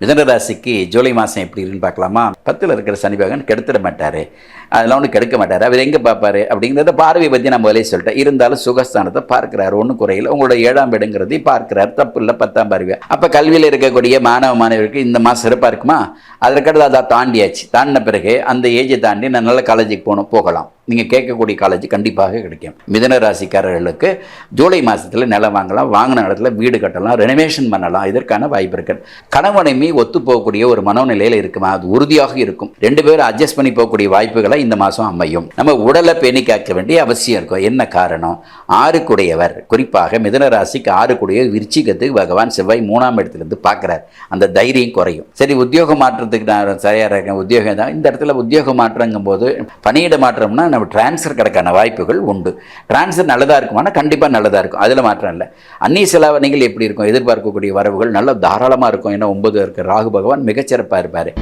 மிதன ராசிக்கு ஜூலை மாதம் எப்படி இருக்குன்னு பார்க்கலாமா? பத்தில் இருக்கிற சனி பகவான் கெடுத்துட மாட்டார். அதெல்லாம் ஒன்றும் கெடுக்க மாட்டார். அவர் எங்கே பார்ப்பார்? அப்படிங்கிறத பார்வையை பற்றி நான் முதலே சொல்லிட்டேன். இருந்தாலும் சுகஸ்தானத்தை பார்க்கிறார். ஒன்றும் குறையில. உங்களோட ஏழாம் இடங்கிறதையும் பார்க்கிறார். தப்பு இல்லை பத்தாம் பார்வை. அப்போ கல்வியில் இருக்கக்கூடிய மாணவ மாணவர்களுக்கு இந்த மாதம் சிறப்பாக இருக்குமா? அதற்கடுத்து அதை தாண்டியாச்சு. தாண்டின பிறகு அந்த ஏஜை தாண்டி நான் நல்ல காலேஜுக்கு போகணும் போகலாம். நீங்கள் கேட்கக்கூடிய காலேஜ் கண்டிப்பாக கிடைக்கும். மிதன ராசிக்காரர்களுக்கு ஜூலை மாதத்தில் நிலம் வாங்கலாம் வாங்கின இடத்துல வீடு கட்டலாம் ரெனோவேஷன் பண்ணலாம். இதற்கான வாய்ப்பு இருக்கு. கணவனைமே ஒத்து போகக்கூடிய ஒரு மனோநிலையில் இருக்குமா? அது உறுதியாக இருக்கும். ரெண்டு பேரும் அட்ஜஸ்ட் பண்ணி போகக்கூடிய வாய்ப்புகளை இந்த மாதம் அமையும். நம்ம உடலை பேணி காக்க வேண்டிய அவசியம் இருக்கும். என்ன காரணம்? ஆறுக்குடையவர். குறிப்பாக மிதன ராசிக்கு ஆறுக்குடைய விருச்சிகத்துக்கு பகவான் செவ்வாய் மூணாம் இடத்துலேருந்து பார்க்குறார். அந்த தைரியம் குறையும். சரி உத்தியோக மாற்றத்துக்கு நான் சரியாக இருக்கேன். உத்தியோகம் தான். இந்த இடத்துல உத்தியோக மாற்றங்கும் போது பணியிட மாற்றம்னா நம்ம டிரான்ஸ்ஃபர் கிடக்கான வாய்ப்புகள் உண்டு. டிரான்ஸ்ஃபர் நல்லதாக இருக்குமானா கண்டிப்பாக நல்லதாக இருக்கும். அதில் மாற்றம் இல்லை. அந்நிய செலவணிகள் எப்படி இருக்கும்? எதிர்பார்க்கக்கூடிய வரவுகள் நல்ல தாராளமாக இருக்கும். ஏன்னா ஒன்பது இருக்க. ராகு பகவான் மிகச்சிறப்பாக இருப்பார்.